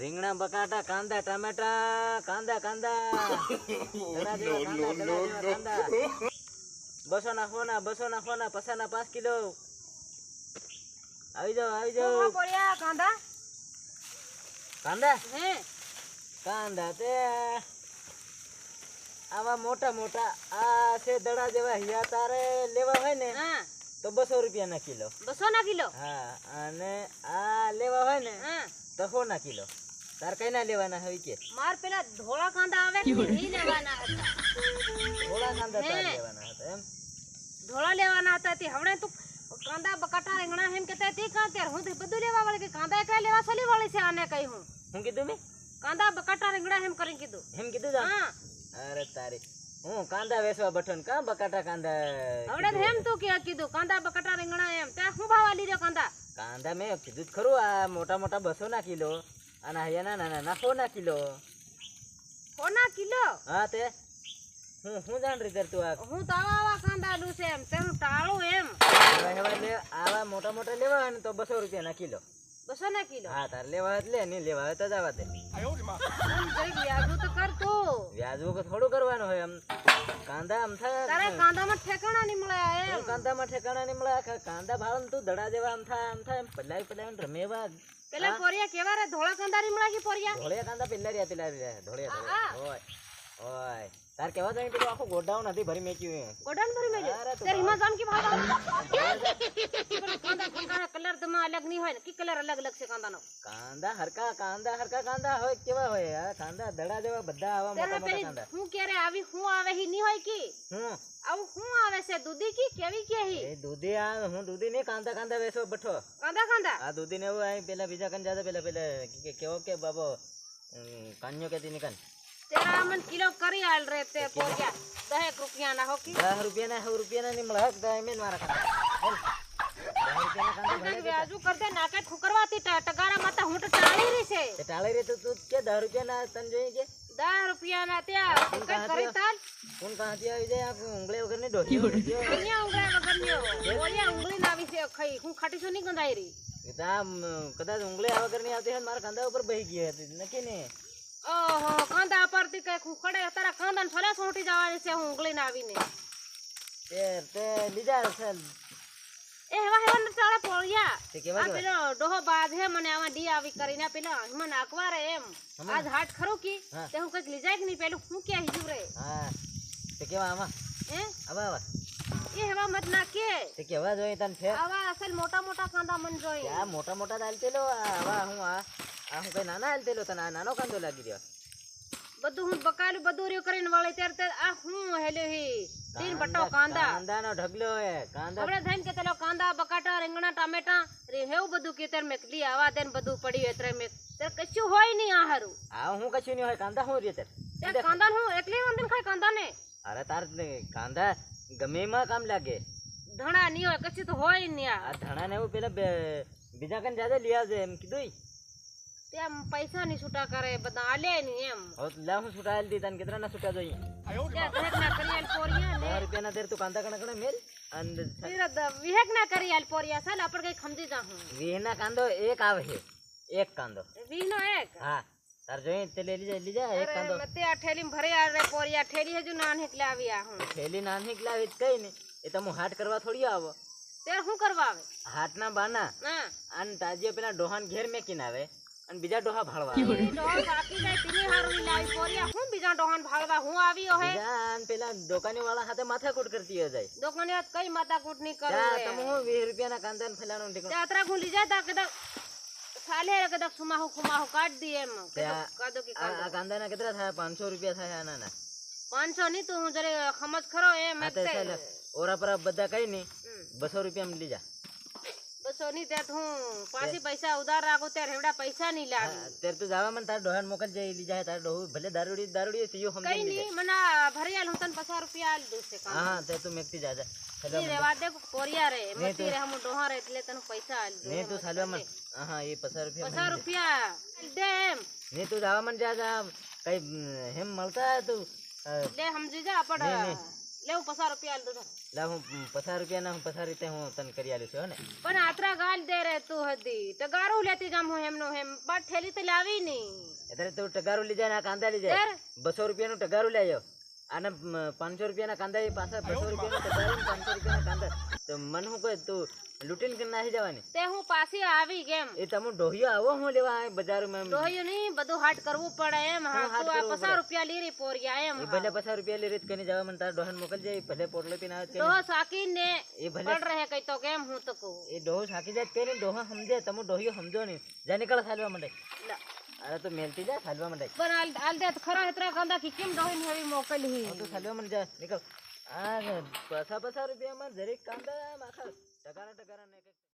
રીંગણા બકાટા કાંદા ટામેટા કાંદા કાંદા. બસો ના ફોના બસો ના ફોના પસાના પાંચ કિલો. આવી જાઓ આવી જાઓ. કાંદા. કાંદા? હે. કાંદા તે આવા મોટા મોટા આ છે દડા જેવા હિયા તારે લેવા હોય ને હા. તો બસો રૂપિયા ના કિલો. બસો ના કિલો? હા અને આ લેવા હોય ને હા. તો સો ના કિલો. તાર કઈ ના લેવાના હવે કે? માર પેલા ધોળા કાંદા આવે કે નહીં લેવાના હતા? ધોળા કાંદા તાર લેવાના હતા એમ? ધોળા લેવાના હતા તે હમણાં તું કાંદા બકાટા રીંગણા એમ કહેતા તે કાં ત્યારે હું તો બધું લેવા વાળી કે કાંદા કઈ લેવા સલી વાળી છે આને કઈ હું? હું કીધું મેં? કાંદા બકાટા રીંગણા એમ કરીને કીધું. એમ કીધું જા હા. અરે તારી. હું કાંદા વેસવા બઠન કા બકાટા કાંદા હવડે તો એમ તું કે કીધું કાંદા બકાટા રીંગણા એમ ત્યાં શું ભાવા લીધો કાંદા? કાંદા મેં કીધું ખરું આ મોટા મોટા બસો ના કિલો. અને અહીંયા ના ના ના હોના કિલો. હોના કિલો? હા તે. હું હું જાણ રી કરતું આ? હું તો આવા આવા કાંદા છે એમ તે હું ટાળું એમ. આવા લે આવા મોટા મોટા લેવા ને તો બસો રૂપિયા ના કિલો. બસો ના કિલો હા તાર લેવા હોય લે નહીં લેવા હોય તો જવા દે. એમ તો કર તો. વ્યાજવું કે થોડું કરવાનું હોય એમ. કાંદા આમ તારે થાય કાંદામાં ઠેકાણા નહીં મળે એમ. કાંદામાં ઠેકાણા નહીં મળે કાંદા ભાવ ને તું દડા જેવા આમ થાય આમ થાય એમ પલાય પલાય રમેવા પેલા પોરિયા કેવા રે ધોળા કાંદા નહીં મળે કે પોરિયા? ધોળિયા કાંદા પેલા રહ્યા પેલા રહ્યા ધોળિયા ઓય ઓય. तार केवा जाई तो आखो गोडाउन नदी भरी मेकी है गोडाउन भरी मेकी सर हिमाजान की भाव कलर तो मा अलग नहीं होय की कलर अलग अलग से कांदा नो कांदा हरका कांदा हरका कांदा होय केवा होय यार कांदा दड़ा देवा बड्डा आवा मोटा मोटा कांदा हूँ कह रे आवी हूँ आवे ही नहीं होय की हूँ आऊ हूँ आवे से दूधी की केवी केही ए दूधी आ हूँ दूधी नहीं कांदा कांदा वैसे बैठो कांदा कांदा आ दूधी ने वो आई पहला बीजा कन जादा पहला पहला के के ओके बाबू कान्यो के दिन कन તેરા મન કિલો કરી આલ રે તે પોરિયા. દહેક રૂપિયા ના હો કી. રૂપિયા ના સો રૂપિયા ના નહીં મળે. હક દસ મેં મારા કાંદા બોલ. દસ રૂપિયા ના કાંદા કંઈક વ્યાજુ કર નાકે ઠુકરવાતી ટગારા માતા હું તો ટાળી રહી છે. ટાળી રે તો તું કે દસ રૂપિયા ના તને જોઈએ કે? દસ રૂપિયા ના ત્યાં કરી તાલ કોણ કાંથી આવી જાય આ ઉંગળી વગર ને ડોહી અહીંયા ઉંગળા ઉંગળી ના આવી છે ખાઈ. હું ખાટી છું નહીં ગંધાઈ રહી. કદાચ ઉંગળી આ વગરની આવતી મારા કાંદા ઉપર બહી ગઈ હતી. ને ઓહો કાંદા પરથી કઈ હું ખડે તારા કાંદા ને ફલે સોટી જવાની છે હું ઉંગળી ના આવીને. તે તે લીધા છે એ હવા હેવા ને ચાલે પોળિયા. તે કેવા આ પેલો ડોહો બાદ હે મને આમાં ડી આવી કરીને પેલા મને અકવારે એમ. આજ હાટ ખરું કી? તે હું કંઈક લીજાય કે નહીં પેલું હું ક્યાં હિજુ રે? હા. તે કેવા આમાં? હે? આવા આવા. એ હેવા મત ના કે. તે કેવા જોઈએ તને ફેર? આવા અસલ મોટા મોટા કાંદા મન જોઈ. આ મોટા મોટા દાલતેલો આવા હું આ. આ હું કઈ નાના હાલતેલો તને આ નાનો કાંદો લાગી રહ્યો. બધું હું બકાલું બધું રહ્યું કરીને વળી ત્યારે તે આ હું હેલ્યો હી? તીન બટો કાંદા. કાંદાનો ઢગલો હે કાંદા. આપણે થઈને કે તેલો કાંદા બકાટા રીંગણા ટામેટા રે હેવું બધું કે તેર મેક લી આવા તેન બધું પડ્યું એત્રે મેક તેર કશું હોય નહીં આ હારું. આ હું કશું નહીં હોય કાંદા હું રીતે તે કાંદા હું એકલી વાંધીને ખાય કાંદા ને અરે તાર કાંદા ગમે માં કામ લાગે. ધણા નહીં હોય કશું તો હોય નહીં આ. ધણા ને હું પેલા બીજા કન જાજે લિયા આવજે એમ કીધું. તેમ પૈસા ની છૂટા કરે બધા આલે ની એમ. હવે તો હું છૂટા આલી દી તને કેટલા ના છૂટા જોઈએ? ના કરી પોરિયા ને. તું કાંદા કણે કણે મેલ અને વિહેક ના કરી આલ પોરિયા સાલ આપણે કઈ સમજી જા હું વીહના કાંદો એક આવે છે. એક કાંદો વીહ નો એક? હા તાર જોઈએ તે લઈ લીજા લીજા એક કાંદો અરે આ ઠેલી ભરી આલ રે પોરિયા ઠેલી હજુ ના નીકળે આવ્યા હું. થેલી નાની આવી કઈ ને એ તો હું હાટ કરવા થોડી આવો. તે શું કરવા આવે? હાટના બાના. હા. અને તાજીઓ પેલા ડોહાન ઘેર મેકીને આવે. અને બીજા ડોહા ભાળવા હું બીજા ડોહાન ભાળવા હું આવ્યો હે? જાન પેલા દુકાની વાળા હાથે માથાકૂટ કરતી જાય વાત કઈ માતા કૂટ નહીં ત્યાં કરું તમે હું વીસ રૂપિયાના કાંદા ને ફેલાણું ઠીકણું. જાત્રા હું લઈ જાય તા કદાચ સાલે રે કદાચ સુમાહુ ખુમાહુ કાટ દી એમ. કાદો કે આ કાંદાના કેટલા થાય? પાંચસો રૂપિયા થાય આના ના પાંચસો ની તું હું જરે સમજ ખરો એ ચાલે. ઓરા પર બધા કઈ હમ. બસો રૂપિયા લીજા બસો ની ત્યાં હું પાછી પૈસા ઉધાર રાખું ત્યારે એવડા પૈસા નહીં લાવી ત્યારે તું જવા મને તાર ડોહાન મોકલજે ઈ લીજા તાર ડોહું ભલે દારૂડી દારૂડી કઈ સમજી નહીં મને આ ભરી આલ હું તને પચાસ રૂપિયા આલ દઉં છે હા હા તે તું મેકતી જાજે ઈ રેવા દે પોરિયા રે મતી રે હમ ડોહા રે એટલે તને પૈસા આલ દઉં નહીં તું સાલવા મન હા હા એ પચાસ રૂપિયા પચાસ રૂપિયા દે એમ. નહીં તું જવા મન જા જા કઈ હેમ મળતા તું. લે સમજી જા પણ લેવું પચાસ રૂપિયા આલ દઉં. લા હું પચાસ રૂપિયાના હું પચાસ રીતે હું તને કરી આલું છું હો ને? પણ આતરા ગાલ દે રે તું હદી ટગારું લેતી જામ હું એમનો એમ બાદ થેલી તો લાવી નહીં અત્યારે તું ટગારું લઈ જાય ને આ કાંદા લઈ જાય યાર રૂપિયા નું ટગારું લઈ આવ્યો અને પાંચસો રૂપિયાના કાંદા એ પાછા બસો રૂપિયાનું ટગારું ને પાંચસો રૂપિયાના કાંદા. તો મને શું કહે તું? લૂંટીને કે નાસી જવાની? તે હું પાછી આવી કેમ? એ તમે ડોહિયો આવો હું લેવા બજારમાં રોયું નહીં બધું હાટ કરવું પડે એમ. હા તો પચાસ રૂપિયા લીરી પોરિયા એમ. ભલે પચાસ રૂપિયા લીરી કરીને જવા મને તારા ડોહન મોકલ જાય ભલે પોટલો પીને આવે છે. સાકી ને એ ભલે પડ રહે કઈ તો કેમ હું તો કહું. એ ડોહો સાકી જાય કે ને ડોહો સમજે તમે ડોહિયો સમજો નહીં. જા નીકળ સાલવા માંડે અરે તો મેલતી જા સાલવા માંડે પણ આલ આલ દે ખરા હેતરા કાંદા કે કેમ ડોહીને હેવી મોકલી? હું તો સાલવા માંડે જા નીકળ. આ પચાસ પચાસ રૂપિયામાં જરીક કાંદા આમ આખા ટકાના ટકારા ને